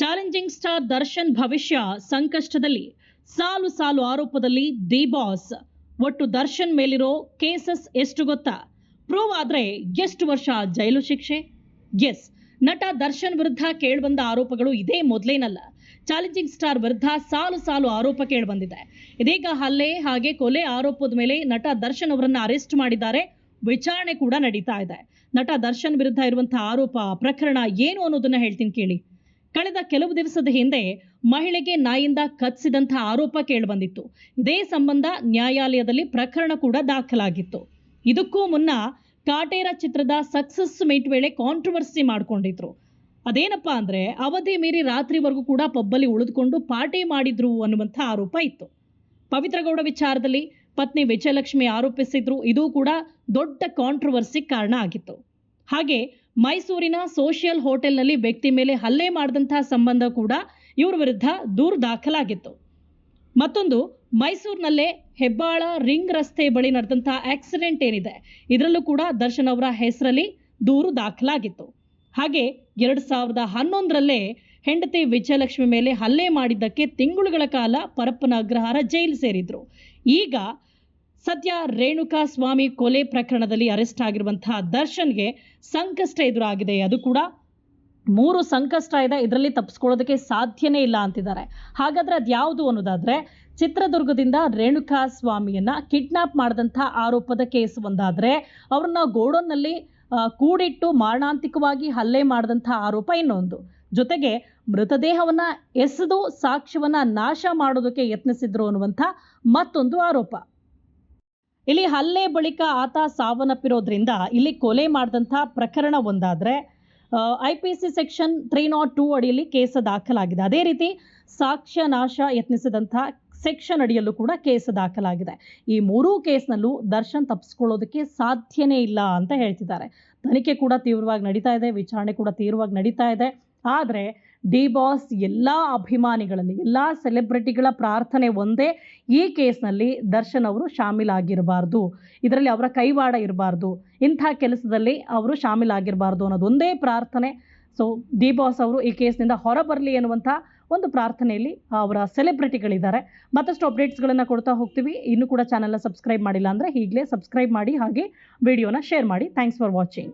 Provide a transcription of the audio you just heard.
Challenging star Darshan ಭವಿಷ್ಯ ಸಂಕಷ್ಟದಲ್ಲಿ ಸಾಲು ಸಾಲು ಆರೋಪದಲ್ಲಿ ದಿ ಬಾಸ್ ಒಟ್ಟು ದರ್ಶನ್ ಮೇಲಿರೋ ಕೇಸಸ್ ಎಷ್ಟು ಗೊತ್ತಾ ಪ್ರೂವ್ ಆದ್ರೆ ಎಷ್ಟು ವರ್ಷ ಜೈಲು ಶಿಕ್ಷೆ ಎಸ್ ನಟ ದರ್ಶನ್ ವಿರುದ್ಧ ಕೇಳಿಬಂದ ಆರೋಪಗಳು ಇದೇ ಮೊದಲೇನಲ್ಲ ಚಾಲೆಂಜಿಂಗ್ ಸ್ಟಾರ್ ವಿರುದ್ಧ ಸಾಲು ಸಾಲು ಆರೋಪ ಕೇಳಿಬಂದಿದೆ ಇದೀಗ ಹಲ್ಲೆ ಹಾಗೆ ಕೊಲೆ ಆರೋಪದ ಮೇಲೆ ನಟ ದರ್ಶನ್ ಅವರನ್ನ ಅರೆಸ್ಟ್ ಮಾಡಿದ್ದಾರೆ ವಿಚಾರಣೆ ಕೂಡ ನಡೀತಾ ಇದೆ ನಟ ದರ್ಶನ್ ವಿರುದ್ಧ ಇರುವಂತಹ ಆರೋಪ ಪ್ರಕರಣ ಏನು ಅನ್ನೋದನ್ನ ಹೇಳ್ತೀನಿ ಕೇಳಿ ಕಳೆದ ಕೆಲವು ದಿವಸದ ಹಿಂದೆ ಮಹಿಳೆಗೆ ನಾಯಿಂದ ಕಚ್ಚಿದಂತಹ ಆರೋಪ ಕೇಳಿಬಂದಿತ್ತು. ಇದೇ ಸಂಬಂಧ ನ್ಯಾಯಾಲಯದಲ್ಲಿ ಪ್ರಕರಣ ಕೂಡ ದಾಖಲಾಗಿತ್ತು. ಇದಕ್ಕೂ ಮುನ್ನ ಕಾಟೇರ ಚಿತ್ರದ ಸಕ್ಸಸ್ ಮೀಟ್ ವೇಳೆ ಕಾಂಟ್ರವರ್ಸಿ ಮಾಡ್ಕೊಂಡಿದ್ರು. ಅದೇನಪ್ಪಾ ಅಂದ್ರೆ ಅವಧಿ ಮೀರಿ ರಾತ್ರಿವರೆಗೂ ಕೂಡ ಪಬ್ಬಲ್ಲಿ ಉಳಿದುಕೊಂಡು ಪಾರ್ಟಿ ಮಾಡಿದ್ರು ಅನ್ನುವಂಥ ಆರೋಪ ಇತ್ತು. ಪವಿತ್ರಗೌಡ ವಿಚಾರದಲ್ಲಿ ಪತ್ನಿ ವಿಜಯಲಕ್ಷ್ಮಿ ಆರೋಪಿಸಿದ್ರು. ಇದು ಕೂಡ ದೊಡ್ಡ ಕಾಂಟ್ರವರ್ಸಿ ಕಾರಣ ಆಗಿತ್ತು. ಹಾಗೆ ಮೈಸೂರಿನ ಸೋಷಿಯಲ್ ಹೋಟೆಲ್ನಲ್ಲಿ ವ್ಯಕ್ತಿ ಮೇಲೆ ಹಲ್ಲೆ ಮಾಡಿದಂತಹ ಸಂಬಂಧ ಕೂಡ ಇವ್ರ ವಿರುದ್ಧ ದೂರು ದಾಖಲಾಗಿತ್ತು. ಮತ್ತೊಂದು, ಮೈಸೂರಿನಲ್ಲೇ ಹೆಬ್ಬಾಳ ರಿಂಗ್ ರಸ್ತೆ ಬಳಿ ನಡೆದಂತಹ ಆಕ್ಸಿಡೆಂಟ್ ಏನಿದೆ, ಇದರಲ್ಲೂ ಕೂಡ ದರ್ಶನ್ ಅವರ ಹೆಸರಲ್ಲಿ ದೂರು ದಾಖಲಾಗಿತ್ತು. ಹಾಗೆ ಎರಡು ಸಾವಿರದ ಹನ್ನೊಂದರಲ್ಲೇ ಹೆಂಡತಿ ವಿಜಯಲಕ್ಷ್ಮಿ ಮೇಲೆ ಹಲ್ಲೆ ಮಾಡಿದ್ದಕ್ಕೆ ತಿಂಗಳುಗಳ ಕಾಲ ಪರಪ್ಪನ ಅಗ್ರಹಾರ ಜೈಲು ಸೇರಿದ್ರು. ಈಗ ಸದ್ಯ ರೇಣುಕಾ ಸ್ವಾಮಿ ಕೊಲೆ ಪ್ರಕರಣದಲ್ಲಿ ಅರೆಸ್ಟ್ ಆಗಿರುವಂತಹ ದರ್ಶನ್ಗೆ ಸಂಕಷ್ಟ ಎದುರಾಗಿದೆ. ಅದು ಕೂಡ ಮೂರು ಸಂಕಷ್ಟ ಇದೆ. ಇದರಲ್ಲಿ ತಪ್ಪಿಸ್ಕೊಳ್ಳೋದಕ್ಕೆ ಸಾಧ್ಯನೇ ಇಲ್ಲ ಅಂತಿದ್ದಾರೆ. ಹಾಗಾದ್ರೆ ಅದ್ಯಾವುದು ಅನ್ನೋದಾದ್ರೆ ಚಿತ್ರದುರ್ಗದಿಂದ ರೇಣುಕಾ ಸ್ವಾಮಿಯನ್ನ ಕಿಡ್ನಾಪ್ ಮಾಡಿದಂಥ ಆರೋಪದ ಕೇಸ್ ಒಂದಾದ್ರೆ ಅವ್ರನ್ನ ಗೋಡೌನ್ನಲ್ಲಿ ಕೂಡಿಟ್ಟು ಮಾರಣಾಂತಿಕವಾಗಿ ಹಲ್ಲೆ ಮಾಡಿದಂಥ ಆರೋಪ ಇನ್ನೊಂದು. ಜೊತೆಗೆ ಮೃತದೇಹವನ್ನು ಎಸೆದು ಸಾಕ್ಷ್ಯವನ್ನ ನಾಶ ಮಾಡೋದಕ್ಕೆ ಯತ್ನಿಸಿದ್ರು ಅನ್ನುವಂಥ ಮತ್ತೊಂದು ಆರೋಪ. ಇಲ್ಲಿ ಹಲ್ಲೆ ಬಳಿಕ ಆತ ಸಾವನ್ನಪ್ಪಿರೋದ್ರಿಂದ ಇಲ್ಲಿ ಕೊಲೆ ಮಾಡಿದಂಥ ಪ್ರಕರಣ ಒಂದಾದ್ರೆ I P C section three naught two ಅಡಿಯಲ್ಲಿ ಕೇಸ್ ದಾಖಲಾಗಿದೆ. ಅದೇ ರೀತಿ ಸಾಕ್ಷ್ಯ ನಾಶ ಯತ್ನಿಸಿದಂಥ ಸೆಕ್ಷನ್ ಅಡಿಯಲ್ಲೂ ಕೂಡ ಕೇಸ್ ದಾಖಲಾಗಿದೆ. ಈ ಮೂರೂ ಕೇಸ್ನಲ್ಲೂ ದರ್ಶನ್ ತಪ್ಪಿಸ್ಕೊಳ್ಳೋದಕ್ಕೆ ಸಾಧ್ಯನೇ ಇಲ್ಲ ಅಂತ ಹೇಳ್ತಿದ್ದಾರೆ. ತನಿಖೆ ಕೂಡ ತೀವ್ರವಾಗಿ ನಡೀತಾ ಇದೆ, ವಿಚಾರಣೆ ಕೂಡ ತೀವ್ರವಾಗಿ ನಡೀತಾ ಇದೆ. ಆದರೆ ಡಿ ಬಾಸ್ ಎಲ್ಲ ಅಭಿಮಾನಿಗಳಲ್ಲಿ, ಎಲ್ಲ ಸೆಲೆಬ್ರಿಟಿಗಳ ಪ್ರಾರ್ಥನೆ ಒಂದೇ ಈ ಕೇಸ್ನಲ್ಲಿ ದರ್ಶನ್ ಅವರು ಶಾಮೀಲಾಗಿರಬಾರ್ದು. ಇದರಲ್ಲಿ ಅವರ ಕೈವಾಡ ಇರಬಾರ್ದು. ಇಂಥ ಕೆಲಸದಲ್ಲಿ ಅವರು ಶಾಮೀಲಾಗಿರಬಾರ್ದು ಅನ್ನೋದೊಂದೇ ಪ್ರಾರ್ಥನೆ. ಸೊ ಡಿ ಬಾಸ್ ಅವರು ಈ ಕೇಸ್ನಿಂದ ಹೊರಬರಲಿ ಎನ್ನುವಂಥ ಒಂದು ಪ್ರಾರ್ಥನೆಯಲ್ಲಿ ಅವರ ಸೆಲೆಬ್ರಿಟಿಗಳಿದ್ದಾರೆ. ಮತ್ತಷ್ಟು ಅಪ್ಡೇಟ್ಸ್ಗಳನ್ನು ಕೊಡ್ತಾ ಹೋಗ್ತೀವಿ. ಇನ್ನೂ ಕೂಡ ಚಾನಲ್ನ ಸಬ್ಸ್ಕ್ರೈಬ್ ಮಾಡಿಲ್ಲ ಅಂದರೆ ಈಗಲೇ ಸಬ್ಸ್ಕ್ರೈಬ್ ಮಾಡಿ ಹಾಗೆ ವಿಡಿಯೋನ ಶೇರ್ ಮಾಡಿ. Thanks for watching.